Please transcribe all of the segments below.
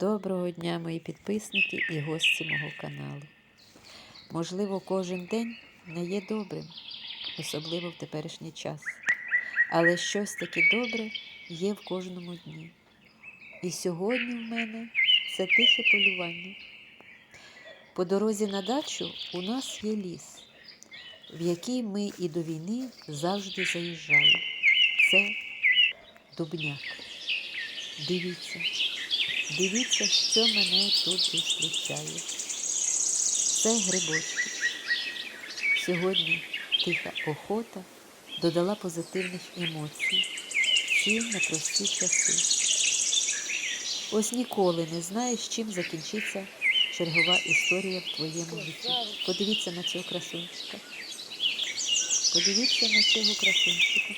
Доброго дня, мої підписники і гості мого каналу. Можливо, кожен день не є добрим, особливо в теперішній час. Але щось таке добре є в кожному дні. І сьогодні в мене це тихе полювання. По дорозі на дачу у нас є ліс, в який ми і до війни завжди заїжджали. Це дубняк. Дивіться. Дивіться, що мене тут зустрічає. Це грибочки. Сьогодні тиха охота додала позитивних емоцій в ці непрості часи. Ось ніколи не знаєш, чим закінчиться чергова історія в твоєму житті. Подивіться на цього красунчика. Подивіться на цього красунчика.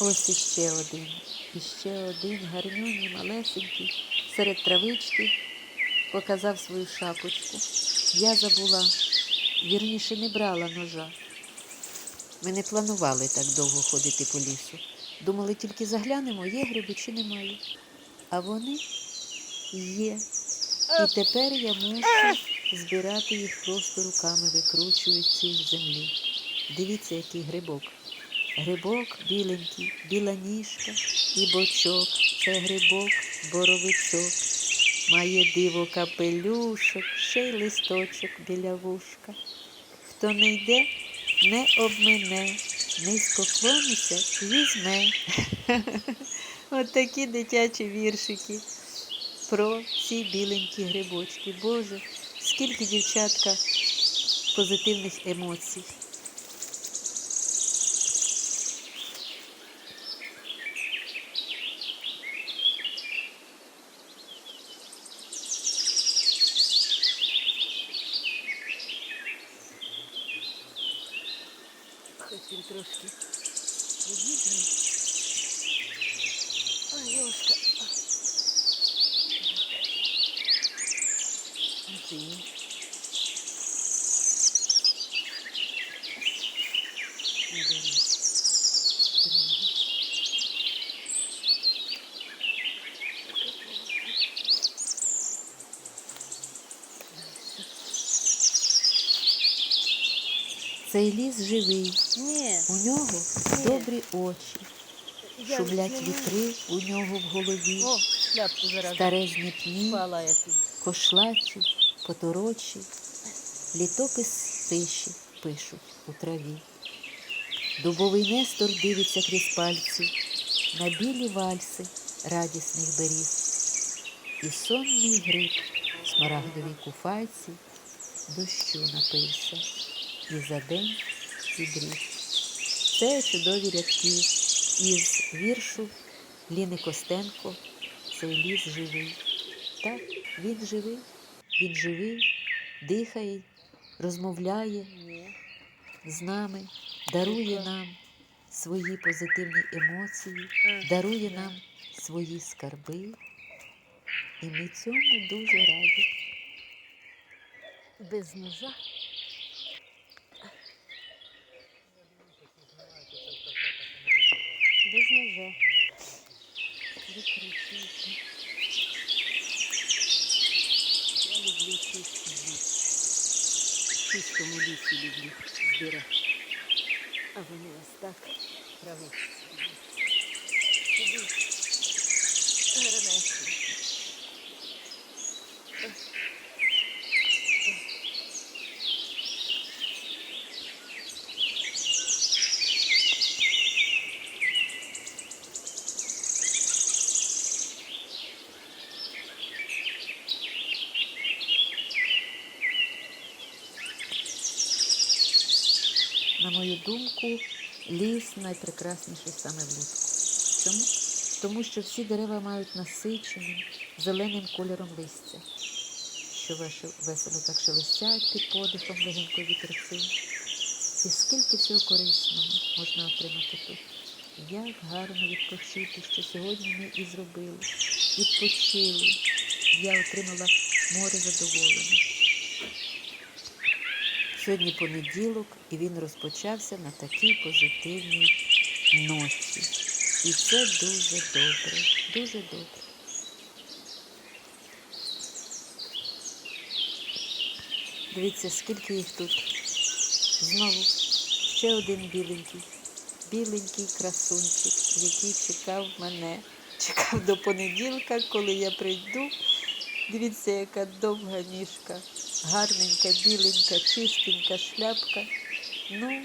Ось іще один. І ще один гарнюній, малесенький, серед травички показав свою шапочку. Я забула, вірніше не брала ножа. Ми не планували так довго ходити по лісу. Думали, тільки заглянемо, є гриби чи немає. А вони є. І тепер я мушу збирати їх просто руками, викручуючи з землі. Дивіться, який грибок. Грибок біленький, біла ніжка і бочок. Це грибок, боровичок. Має диво капелюшок, ще й листочок біля вушка. Хто не йде, не обмине, низько клониться, візьме. От такі дитячі віршики про ці біленькі грибочки. Боже, скільки дівчатка позитивних емоцій. Хоч він трошки відвідує. Ой, Йошка. Іди. Не Цей ліс живий, Ні, у нього Ні. добрі очі, я шублять вітри у нього в голові, старезні пні, кошлаті, поторочі, літопис тиші пишуть у траві. Дубовий нестор дивиться крізь пальці на білі вальси радісних беріз. І сонний гриб смарагдовій куфайці дощу напився і за день підріс. Це чудові рядки із віршу Ліни Костенко Цей ліс живий. Так, він живий, він живий, дихає, розмовляє з нами, дарує нам свої позитивні емоції, дарує нам свої скарби. І ми цьому дуже раді. Без ножа. Без ножа. Викручуйте. Я люблю чисті ліс. В чистому лісі люблю збирати. А вони ось так травичці. Сюди. Гарнесенько. На мою думку, ліс найпрекрасніший саме влітку. Чому? Тому що всі дерева мають насиченим зеленим кольором листя, що весело так шелестять під подихом легенько вітерцю. І скільки всього корисного можна отримати тут. Як гарно відпочити, що сьогодні ми і зробили. Відпочили. Я отримала море задоволення. Сьогодні понеділок, і він розпочався на такій позитивній ночі. І це дуже добре, дуже добре. Дивіться, скільки їх тут. Знову ще один біленький, біленький красунчик, який чекав мене, чекав до понеділка, коли я прийду. Дивіться, яка довга ніжка гарненька, біленька, чистенька шляпка. Ну,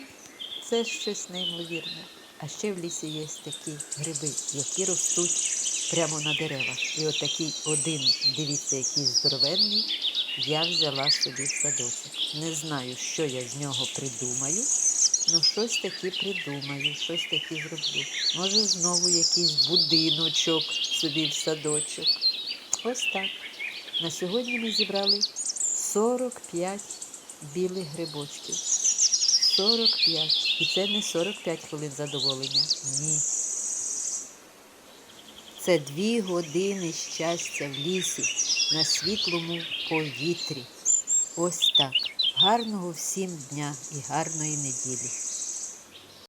це щось неймовірне. А ще в лісі є такі гриби, які ростуть прямо на деревах. І отакий один, дивіться, який здоровенний, я взяла собі в садочок. Не знаю, що я з нього придумаю, ну щось таке придумаю, щось таке зроблю. Може, знову якийсь будиночок собі в садочок. Ось так. На сьогодні ми зібрали 45 білих грибочків. 45. І це не 45 хвилин задоволення. Ні. Це дві години щастя в лісі на світлому повітрі. Ось так. Гарного всім дня і гарної неділі.